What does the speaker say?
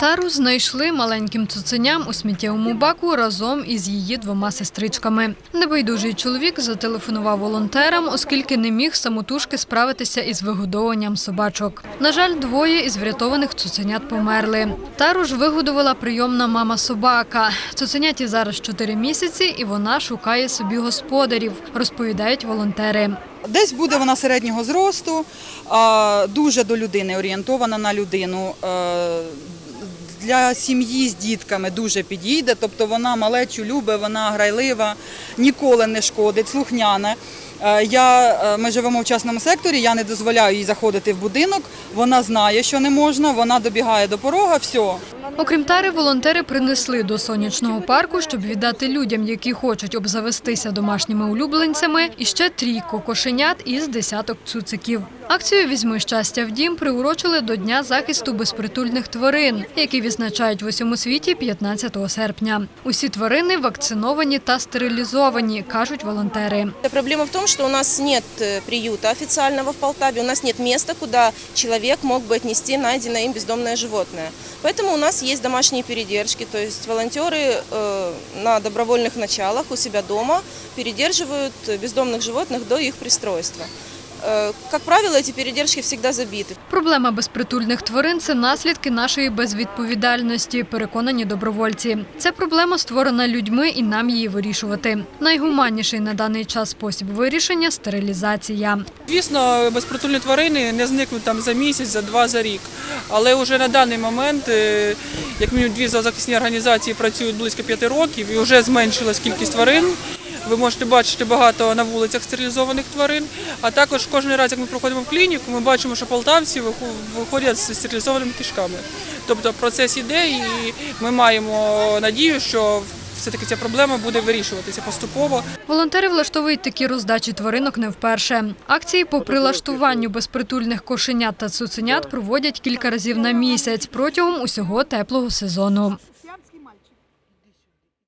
Тару знайшли маленьким цуценям у сміттєвому баку разом із її двома сестричками. Небайдужий чоловік зателефонував волонтерам, оскільки не міг самотужки справитися із вигодовуванням собачок. На жаль, двоє із врятованих цуценят померли. Тару ж вигодувала прийомна мама собака. Цуценяті зараз 4 місяці, і вона шукає собі господарів, розповідають волонтери. Десь буде вона середнього зросту, дуже до людини орієнтована на людину. Для сім'ї з дітками дуже підійде, тобто вона малечу любить, вона грайлива, ніколи не шкодить, слухняна. Е, Я, е, ми живемо в частному секторі, я не дозволяю їй заходити в будинок. Вона знає, що не можна, вона добігає до порога, все. Окрім тари, волонтери принесли до сонячного парку, щоб віддати людям, які хочуть обзавестися домашніми улюбленцями, і ще трійко кошенят із десяток цуциків. Акцію Візьми щастя в дім приурочили до Дня захисту безпритульних тварин, який відзначають в усьому світі 15 серпня. Усі тварини вакциновані та стерилізовані, кажуть волонтери. Проблема в том, что у нас нет э, приюта официального в Полтаве, у нас нет места, куда человек мог бы отнести найденное им бездомное животное. Поэтому у нас есть домашние передержки, то есть волонтеры э, на добровольных началах у себя дома передерживают бездомных животных до их пристройства. Э, Как правило, эти передержки всегда забиты. Проблема безпритульних тварин це наслідки нашої безвідповідальності, переконані добровольці. Ця проблема створена людьми і нам її вирішувати. Найгуманніший на даний час спосіб вирішення стерилізація. Звісно, безпритульні тварини не зникнуть там за місяць, за два, за рік. Але вже на даний момент, е, як мінімум, дві зоозахисні організації працюють близько п'яти років і вже зменшилась кількість тварин. Ви можете бачити багато на вулицях стерилізованих тварин. А також кожен раз, як ми проходимо в клініку, ми бачимо, що полтавці виху- виходять з стерилізованими кишками. Тобто процес іде, і ми маємо надію, що все-таки ця проблема буде вирішуватися поступово. Волонтери влаштовують такі роздачі тваринок не вперше. Акції по прилаштуванню безпритульних кошенят та цуценят проводять кілька разів на місяць протягом усього теплого сезону.